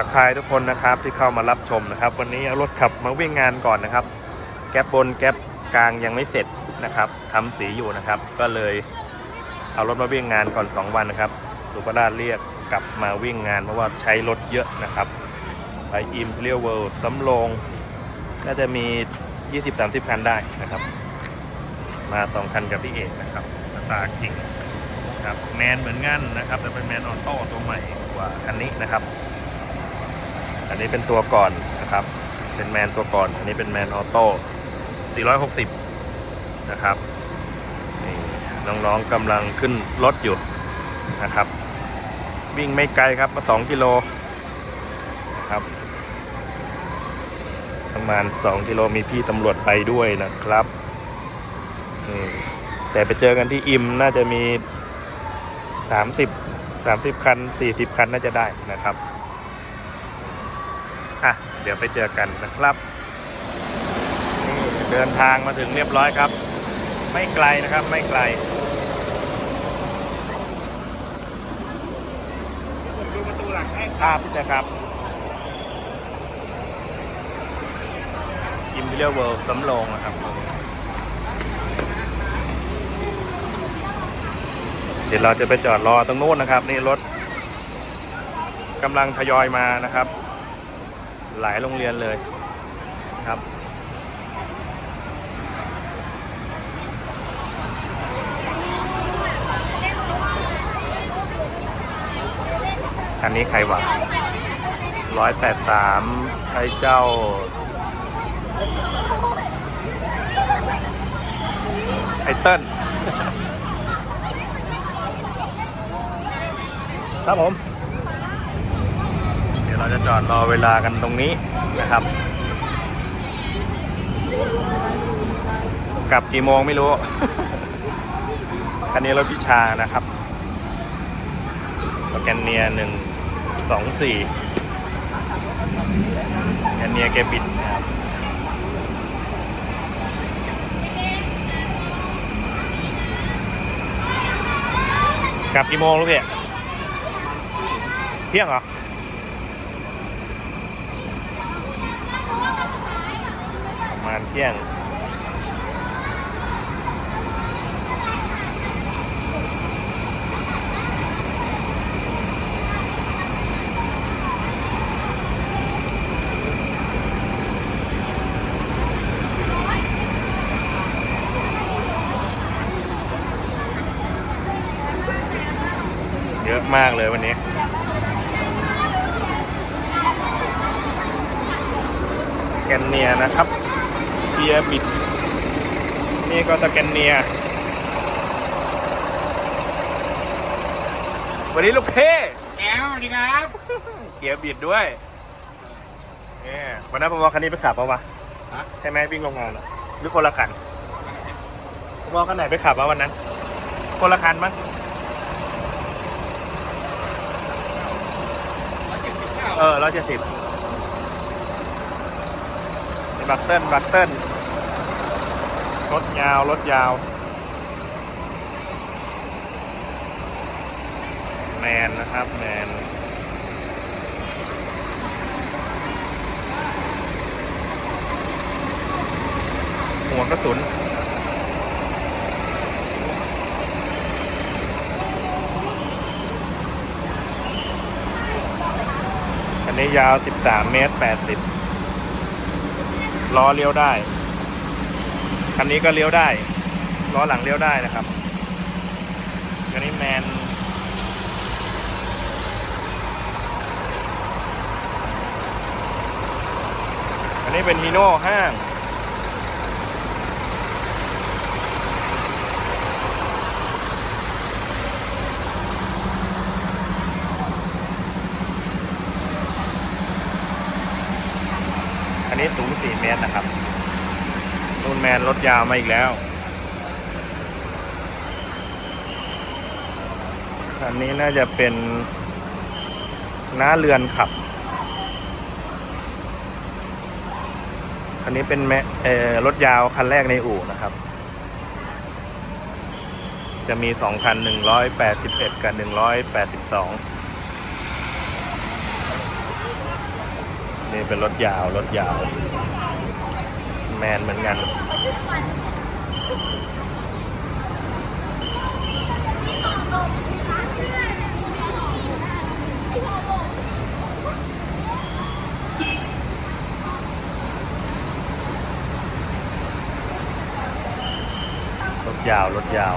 ทักทายทุกคนนะครับที่เข้ามารับชมนะครับ วันนี้เอารถขับมาวิ่งงานก่อนนะครับ แก๊บบนแก๊บกลางยังไม่เสร็จนะครับทำสีอยู่นะครับ ก็เลยเอารถมาวิ่งงานก่อน 2 วันนะครับ สุภราชเรียกกลับมาวิ่งงานเพราะว่าใช้รถเยอะนะครับ ไปอิมเรียลเวิลด์สำโรงก็จะมี 20-30 คันได้นะครับ มา 2 คันกับพี่เอกนะครับสตาร์คิงครับแมนเหมือนกันนะครับแต่เป็นแมนออโต้ตัวใหม่กว่าคันนี้นะครับ อันนี้เป็นตัวก่อนนะครับ เป็นแมนตัวก่อน อันนี้เป็นแมนออโต้460 นะครับนี่น้องๆกำลังขึ้นรถอยู่นะครับ วิ่งไม่ไกลครับมา2กิโลนะครับ ประมาณ 2 กิโลมีพี่ตำรวจไปด้วยนะครับ แต่ไปเจอกันที่อิมน่าจะมี 30 30 คัน 40 คันน่าจะได้นะครับ อะเดี๋ยวไปเจอกันนะครับนี่เดินทางมาถึงเรียบร้อยครับ ไม่ไกลนะครับไม่ไกลผมดูประตูหลังให้ครับพี่แจ๊คครับอิมพีเรียลเวิลด์สำโรงนะครับ เดี๋ยวเราจะไปจอดรอตรงนู้นนะครับ นี่รถกำลังทยอยมานะครับ หลายโรงเรียนเลยครับคันนี้ใครวะร้อยแปดสามไอ้เจ้า ไอ้เติ้ลครับผม ยวเราจะจอดรอเวลากันตรงนี้นะครับ กลับกี่โมงไม่รู้ คันนี้รถพิชานะครับสแกนเนียหนึ่งสองสี่สแกนเนียแกบิดนะครับกลับกี่โมงลูกพี่เที่ยงเหรอ ประ มาณเที่ยงเยอะมากเลยวันนี้ แกนเนียนะครับเกียร์บิด นี่ก็สแกนเนียวันนี้ลูกเพ่แก้วสวัสดีครับเกียร์บิดด้วยเนี่ยวันนั้นผมว่าคันนี้ไปขับปะวะฮะใช่ไหมวิ่งโรงงานอะหรือคนละคันผมว่าคันไหนไปขับวะวันนั้น คนละคันมั้งเออร้อยเจ็ดสิบ บัตเติ้ลบัตเติ้ลรถยาวรถยาว แมนนะครับ แมนหัวกระสุนอันนี้ยาว 13 เมตร 80 ล้อเลี้ยวได้คันนี้ก็เลี้ยวได้ล้อหลังเลี้ยวได้นะครับคันนี้แมนอันนี้เป็นฮีโน่ห้างอันนี้สู เมตรนะครับนูนแมนรถยาวมาอีกแล้วอันนี้น่าจะเป็นน้าเรือนขับคันนี้เป็นแมเออรถยาวคันแรกในอู่นะครับ จะมี2คัน181กับ182นี่เป็นรถยาว รถยาว แมนเหมือนกัน รถยาว รถยาว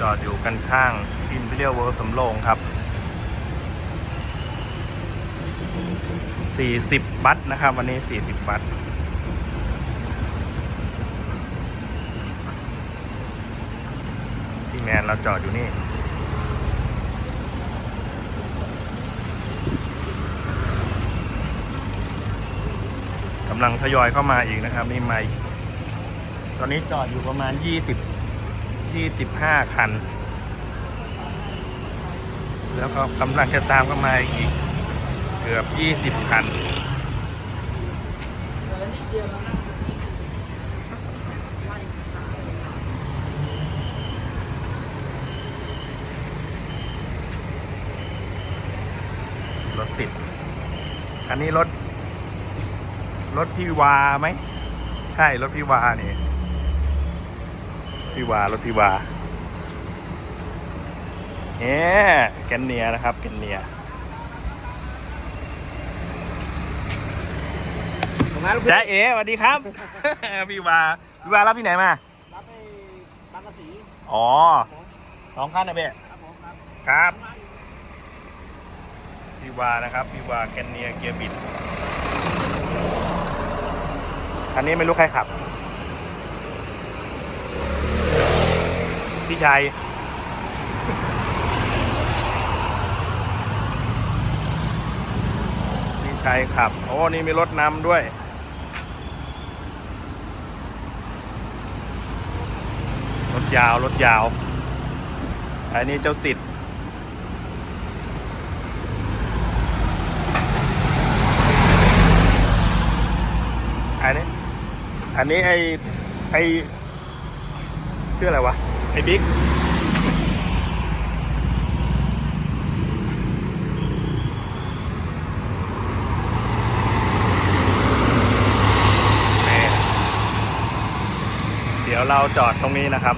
จอดอยู่กันข้าง Imperial World สำโรงครับ 40 บัตนะครับ วันนี้ 40 บัตพี่แมนเราจอดอยู่นี่กำลังทยอยเข้ามาอีกนะครับ นี่ไมาอีกตอนนี้จอดอยู่ประมาณ 20 25 คัน แล้วก็กำลังจะตามเข้ามาอีก กือบ20คัน รถติด คันนี้รถ รถพี่วาไหม ใช่ รถพี่วานี่ พี่วา รถพี่วาเอ๊แกนเนียนะครับแกนเนีย ผมมาลูกพี่จ้าเอ๋สวัสดีครับ พี่วาพี่วารับที่ไหนมา รับไปบางกะสีอ๋อผมสองคันนะเบ๊ครับผมครับครับ พี่วานะครับพี่วาแกนเนียเกียร์บิดคันนี้ไม่รู้ใครขับ พี่ชัยพี่ชัยขับ โอ้นี่มีรถนำด้วย รถ ยาว รถยาว อันนี้เจ้าสิทธิ์อันนี้ อันนี้ไอไอชื่ออะไรวะ ไอบิ๊กเดี๋ยวเราจอดตรงนี้นะครับ